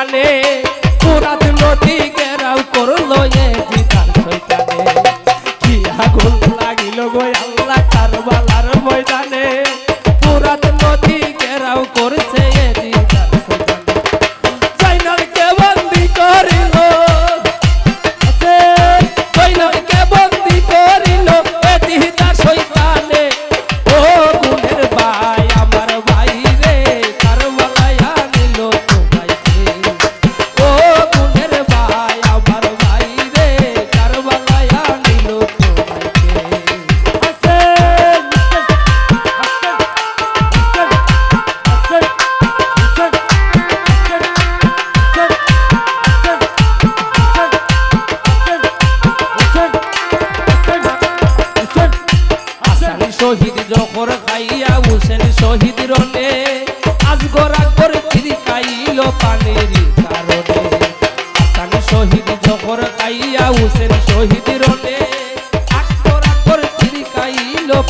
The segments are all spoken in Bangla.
জানে পুরাত নদী ঘেরাও করল এদিন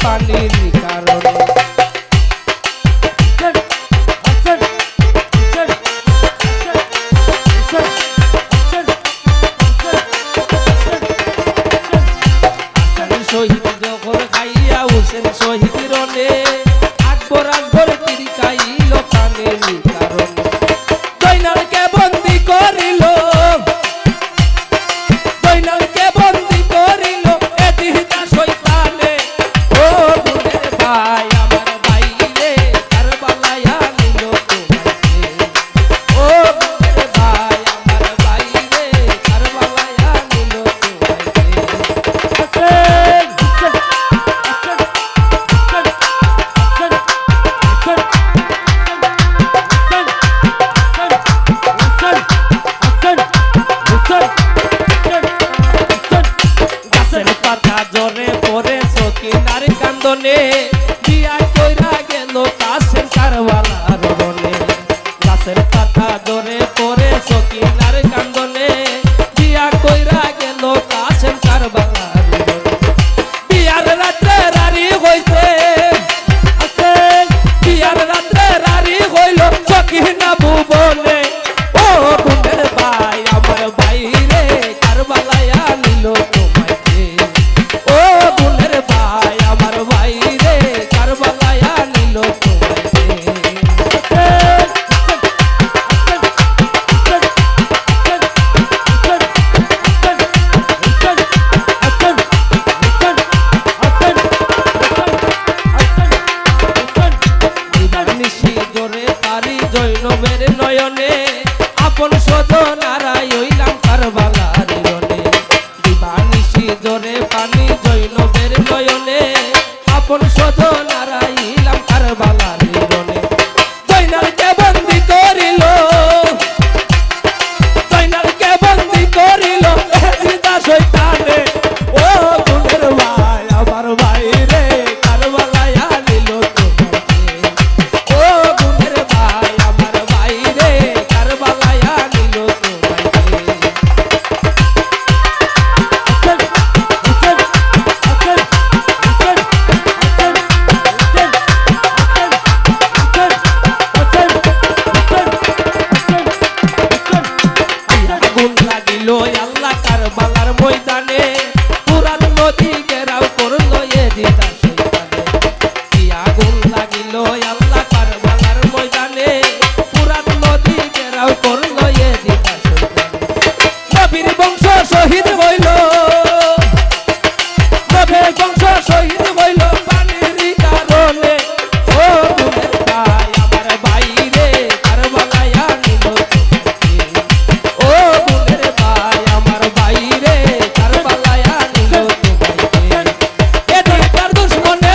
পানির কারণে। শহীদ যখন খাইয়া হোসেন শহীদ রনে আকবর আকবর কারণে আপন সদনারায় হইলাম কারবালার রণে দিবানিশি জোরে পানি জৈনবের নয়নে, আপন সদনারায় হইলাম কারবালা soy